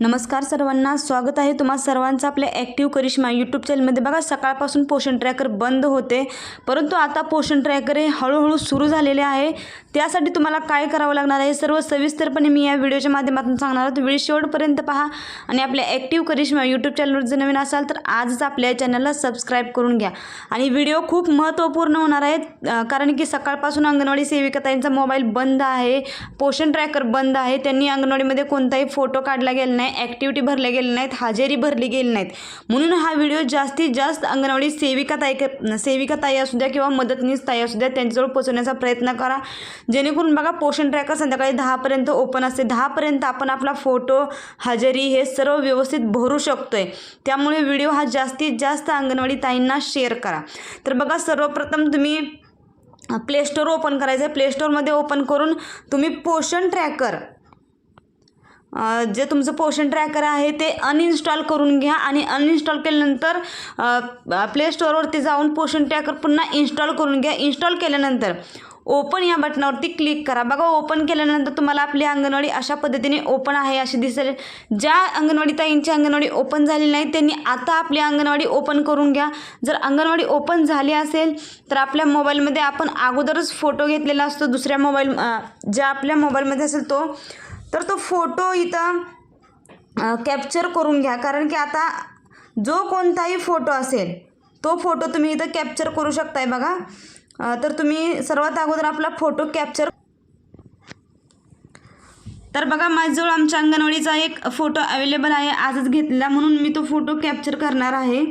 नमस्कार सर्वांना स्वागत आहे तुम्हा सर्वांचं आपल्या ॲक्टिव्ह करिश्मा यूट्यूब चॅनलमध्ये बघा सकाळपासून पोषण ट्रॅकर बंद होते. परंतु आता पोषण ट्रॅकर हे हळूहळू सुरू झालेले आहे. त्यासाठी तुम्हाला काय करावं लागणार आहे? सर्व सविस्तरपणे मी या व्हिडिओच्या माध्यमातून सांगणार आहोत व्हिडिओ शेवटपर्यंत पहा आणि आपल्या ॲक्टिव्ह करिश्मा यूट्यूब चॅनलवर जर नवीन असाल तर आजच आपल्या चॅनलला सबस्क्राईब करून घ्या. आणि व्हिडिओ खूप महत्त्वपूर्ण होणार आहेत कारण की सकाळपासून अंगणवाडी सेविकाताईंचा मोबाईल बंद आहे पोषण ट्रॅकर बंद आहे त्यांनी अंगणवाडीमध्ये कोणताही फोटो काढला गेला नाही. ॲक्टिव्हिटी भरल्या गेल्या नाहीत हजेरी भरली गेली नाहीत. म्हणून हा व्हिडिओ जास्तीत जास्त अंगणवाडी सेविका ताई सेविका ताई असू द्या किंवा मदतनीस ताई असू द्या त्यांच्याजवळ पोहोचवण्याचा प्रयत्न करा. जेणेकरून बघा पोषण ट्रॅकर संध्याकाळी दहापर्यंत ओपन असते. दहापर्यंत आपण आपला फोटो हजेरी हे सर्व व्यवस्थित भरू शकतोय. त्यामुळे व्हिडिओ हा जास्तीत जास्त अंगणवाडी ताईंना शेअर करा. तर बघा सर्वप्रथम तुम्ही प्लेस्टोर ओपन करायचं आहे प्लेस्टोरमध्ये ओपन करून तुम्ही पोषण ट्रॅकर जे तुमचं पोषण ट्रॅकर आहे ते अनइन्स्टॉल करून घ्या आणि अनइन्स्टॉल केल्यानंतर प्ले स्टोअरवरती जाऊन पोषण ट्रॅकर पुन्हा इन्स्टॉल करून घ्या. इन्स्टॉल केल्यानंतर ओपन या बटनावरती क्लिक करा. बघा ओपन केल्यानंतर तुम्हाला आपली अंगणवाडी अशा पद्धतीने ओपन आहे अशी दिसेल. ज्या अंगणवाडी ताईंची अंगणवाडी ओपन झाली नाही त्यांनी आता आपली अंगणवाडी ओपन करून घ्या. जर अंगणवाडी ओपन झाली असेल तर आपल्या मोबाईलमध्ये आपण अगोदरच फोटो घेतलेला असतो. दुसऱ्या मोबाईल ज्या आपल्या मोबाईलमध्ये असेल तो तर तो फोटो इथं कॅप्चर करून घ्या. कारण की आता जो कोणताही फोटो असेल तो फोटो तुम्ही इथं कॅप्चर करू शकताय बघा. तर तुम्ही सर्वात अगोदर आपला फोटो कॅप्चर तर बघा माझ्याजवळ आमच्या अंगणवाडीचा एक फोटो अवेलेबल आहे. आजच घेतलेला म्हणून मी तो फोटो कॅप्चर करणार आहे.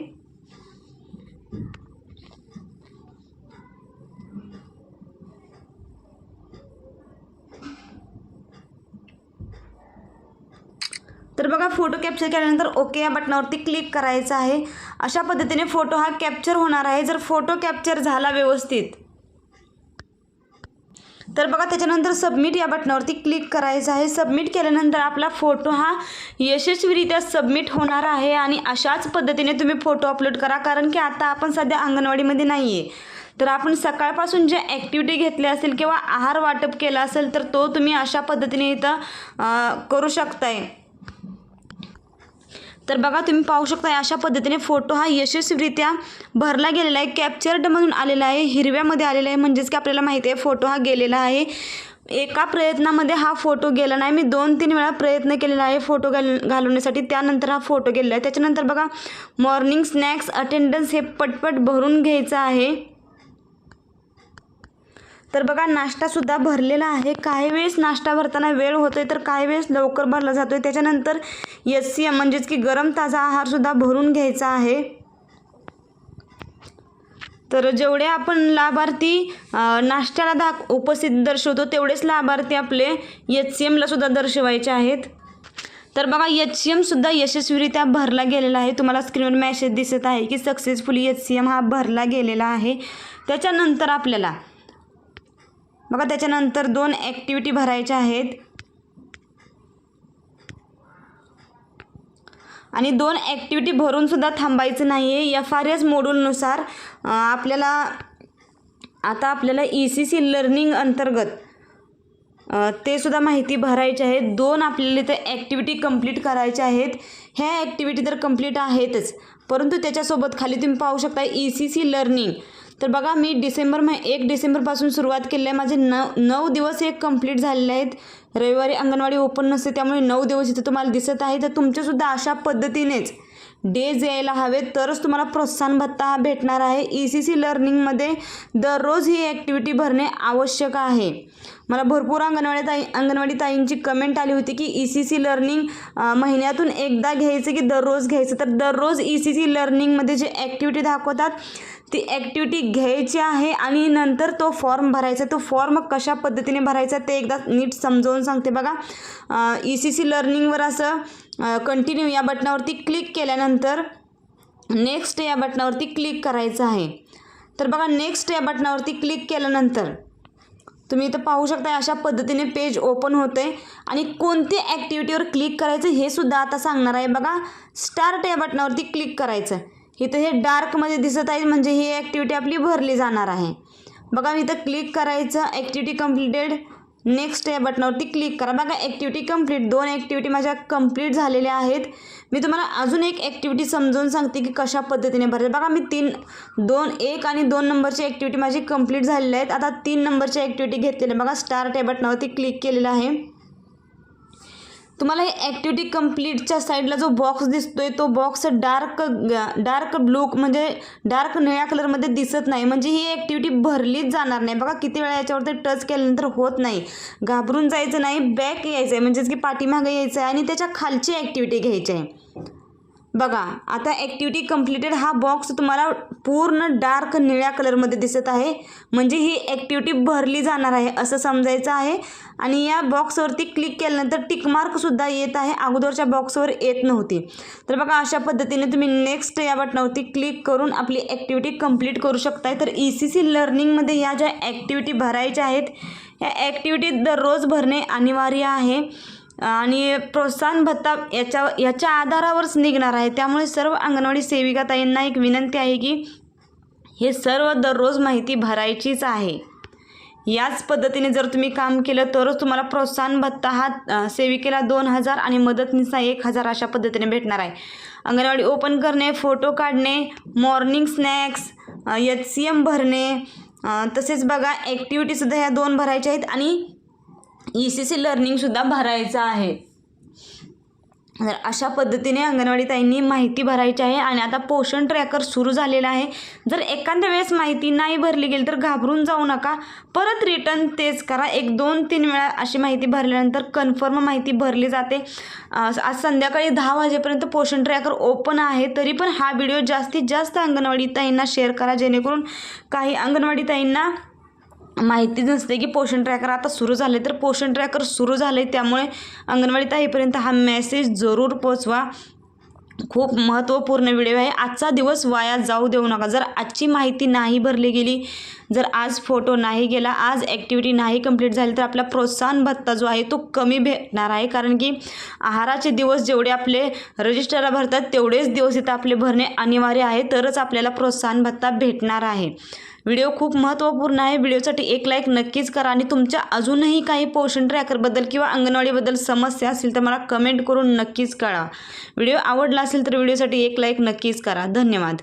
तर बघा फोटो कॅप्चर केल्यानंतर ओके या बटनावरती क्लिक करायचं आहे. अशा पद्धतीने फोटो हा कॅप्चर होणार आहे जर फोटो कॅप्चर झाला व्यवस्थित. तर बघा त्याच्यानंतर सबमिट या बटनावरती क्लिक करायचं आहे. सबमिट केल्यानंतर आपला फोटो हा यशस्वीरित्या सबमिट होणार आहे आणि अशाच पद्धतीने तुम्ही फोटो अपलोड करा कारण की आता आपण सध्या अंगणवाडीमध्ये नाही आहे तर आपण सकाळपासून जे ॲक्टिव्हिटी घेतली असेल किंवा आहार वाटप केला असेल तर तो तुम्ही अशा पद्धतीने इथं करू शकताय. तर बघा तुम्ही पाहू शकता अशा पद्धतीने फोटो हा यशस्वीरित्या भरला गेलेला आहे. कॅप्चर्डमधून आलेला आहे हिरव्यामध्ये आलेला आहे. म्हणजेच की आपल्याला माहिती आहे फोटो हा गेलेला आहे. एका प्रयत्नामध्ये हा फोटो गेला नाही. मी दोन तीन वेळा प्रयत्न केलेला आहे फोटो घाल घालवण्यासाठी. त्यानंतर हा फोटो गेलेला आहे. त्याच्यानंतर बघा मॉर्निंग स्नॅक्स अटेंडन्स हे पटपट भरून घ्यायचं आहे. तर बघा नाश्तासुद्धा भरलेला आहे. काही वेळेस नाश्ता भरताना वेळ होतोय तर काही वेळेस लवकर भरला जातोय. त्याच्यानंतर एस सी एम म्हणजेच की गरम ताजा आहारसुद्धा भरून घ्यायचा आहे. तर जेवढे आपण लाभार्थी नाश्त्याला दाख उपस्थित दर्शवतो तेवढेच लाभार्थी आपले एच सी एमलासुद्धा दर्शवायचे आहेत. तर बघा एच सी एमसुद्धा यशस्वीरित्या भरला गेलेला आहे. तुम्हाला स्क्रीनवर मॅसेज दिसत आहे की सक्सेसफुली एच सी एम हा भरला गेलेला आहे. त्याच्यानंतर आपल्याला बघा त्याच्यानंतर दोन ॲक्टिव्हिटी भरायच्या आहेत. आणि दोन ॲक्टिव्हिटी भरूनसुद्धा थांबायचं नाही आहे एफ आर एस मोडूलनुसार आपल्याला आता आपल्याला ई सी सी लर्निंग अंतर्गत ते सुद्धा माहिती भरायची आहे. दोन आपल्याला इथे ॲक्टिव्हिटी कंप्लीट करायच्या आहेत. ह्या ॲक्टिव्हिटी तर कंप्लीट आहेतच. परंतु त्याच्यासोबत खाली तुम्ही पाहू शकता ई सी सी लर्निंग तर बघा मी डिसेंबर मै एक डिसेंबरपासून सुरुवात केली आहे. माझे नऊ नऊ दिवस हे कंप्लीट झालेले आहेत. रविवारी अंगणवाडी ओपन नसते त्यामुळे नऊ दिवस इथे तुम्हाला दिसत आहे. तर तुमच्यासुद्धा अशा पद्धतीनेच डेज यायला हवे तरच तुम्हाला प्रोत्साहन भत्ता हा भेटणार आहे. ई सी सी लर्निंगमध्ये दररोज ही ॲक्टिव्हिटी भरणे आवश्यक आहे. मला भरपूर अंगणवाडी ताई अंगणवाडी ताईंची कमेंट आली होती की ई सी सी लर्निंग महिन्यातून एकदा घ्यायचं की दररोज घ्यायचं? तर दररोज ई सी सी लर्निंगमध्ये जे ॲक्टिव्हिटी दाखवतात ती ॲक्टिव्हिटी घ्यायची आहे आणि नंतर तो फॉर्म भरायचा तो फॉर्म कशा पद्धतीने भरायचा ते एकदा नीट समजावून सांगते बघा. ई सी सी लर्निंगवर असं कंटिन्यू या बटनावरती क्लिक केल्यानंतर नेक्स्ट या बटनावरती क्लिक करायचं आहे. तर बघा नेक्स्ट या बटनावरती क्लिक केल्यानंतर तुम्ही इथं पाहू शकता अशा पद्धतीने पेज ओपन होते आणि कोणती ॲक्टिव्हिटीवर क्लिक करायचं हे सुद्धा आता सांगणार आहे. बघा स्टार्ट या बटनावरती क्लिक करायचं इथं हे डार्कमध्ये दिसत आहे म्हणजे ही ॲक्टिव्हिटी आपली भरली जाणार आहे. बघा मी इथं क्लिक करायचं ॲक्टिव्हिटी कम्प्लिटेड नेक्स्ट या बटनावरती क्लिक करा. बघा ॲक्टिव्हिटी कंप्लीट दोन ॲक्टिव्हिटी माझ्या कंप्लीट झालेल्या आहेत. मी तुम्हाला अजून एक ॲक्टिव्हिटी समजून सांगते की कशा पद्धतीने भरायचं बघा मी तीन दोन एक आणि दोन नंबरची ॲक्टिव्हिटी माझी कंप्लीट झालेल्या आहेत. आता तीन नंबरची ॲक्टिव्हिटी घेतलेली. बघा स्टार्ट या बटनावरती क्लिक केलेलं आहे. तुम्हाला हे ॲक्टिव्हिटी कंप्लीटच्या साईडला जो बॉक्स दिसतोय तो बॉक्स डार्क डार्क ब्लू म्हणजे डार्क निळ्या कलरमध्ये दिसत नाही. म्हणजे ही ॲक्टिव्हिटी भरलीच जाणार नाही. बघा किती वेळा याच्यावरती टच केल्यानंतर होत नाही. घाबरून जायचं नाही बॅक यायचं आहे म्हणजेच की पाठीमागे यायचं आहे आणि त्याच्या खालची ॲक्टिव्हिटी घ्यायची आहे. बघा आता ॲक्टिव्हिटी कंप्लीटेड हा बॉक्स तुम्हाला पूर्ण डार्क निळ्या कलरमध्ये दिसत आहे. म्हणजे ही ॲक्टिव्हिटी भरली जाणार आहे असं समजायचं आहे. आणि या बॉक्सवरती क्लिक केल्यानंतर टिकमार्कसुद्धा येत आहे. अगोदरच्या बॉक्सवर येत नव्हती. तर बघा अशा पद्धतीने तुम्ही नेक्स्ट या बटनावरती क्लिक करून आपली ॲक्टिव्हिटी कंप्लीट करू शकताय. तर ई सी सी लर्निंगमध्ये या ज्या ॲक्टिव्हिटी भरायच्या आहेत या ॲक्टिव्हिटी दररोज भरणे अनिवार्य आहे. आणि प्रोत्साहन भत्ता याच्या याच्या आधारावरच निघणार आहे. त्यामुळे सर्व अंगणवाडी सेविकाताईंना एक विनंती आहे की हे सर्व दररोज माहिती भरायचीच आहे. याच पद्धतीने जर तुम्ही काम केलं तरच तुम्हाला प्रोत्साहन भत्ता हा सेविकेला दोन हजार आणि मदतनीसचा एक हजार अशा पद्धतीने भेटणार आहे. अंगणवाडी ओपन करणे फोटो काढणे morning snacks H C M भरणे तसेच बघा ॲक्टिव्हिटीसुद्धा ह्या दोन भरायच्या आहेत. आणि ई सी सी लर्निंगसुद्धा भरायचं आहे. तर अशा पद्धतीने अंगणवाडी ताईंनी माहिती भरायची आहे आणि आता पोषण ट्रॅकर सुरू झालेला आहे. जर एखाद्या वेळेस माहिती नाही भरली गेली तर घाबरून जाऊ नका. परत रिटर्न तेच करा. एक दोन तीन वेळा अशी माहिती भरल्यानंतर कन्फर्म माहिती भरली जाते. आज संध्याकाळी दहा वाजेपर्यंत पोषण ट्रॅकर ओपन आहे. तरी पण हा व्हिडिओ जास्तीत जास्त अंगणवाडी ताईंना शेअर करा जेणेकरून काही अंगणवाडी ताईंना माहिती नसते की पोषण ट्रॅकर आता सुरू झाले तर पोषण ट्रॅकर सुरू झाले त्यामुळे अंगणवाडी ताईपर्यंत हा मेसेज जरूर पोचवा. खूप महत्त्वपूर्ण व्हिडिओ आहे. आजचा दिवस वाया जाऊ देऊ नका. जर आजची माहिती नाही भरली गेली जर आज फोटो नाही गेला आज ॲक्टिव्हिटी नाही कंप्लीट झाली तर आपला प्रोत्साहन भत्ता जो आहे तो कमी भेटणार आहे. कारण की आहाराचे दिवस जेवढे आपले रजिस्टरला भरतात तेवढेच दिवस इथं आपले भरणे अनिवार्य आहे. तरच आपल्याला प्रोत्साहन भत्ता भेटणार आहे. व्हिडिओ खूप महत्त्वपूर्ण आहे. व्हिडिओसाठी एक लाईक नक्कीच करा. आणि तुमच्या अजूनही काही पोषण ट्रॅकरबद्दल किंवा अंगणवाडीबद्दल समस्या असतील तर मला कमेंट करून नक्कीच कळा व्हिडिओ आवडला असेल तर व्हिडिओसाठी एक लाईक नक्कीच करा. धन्यवाद.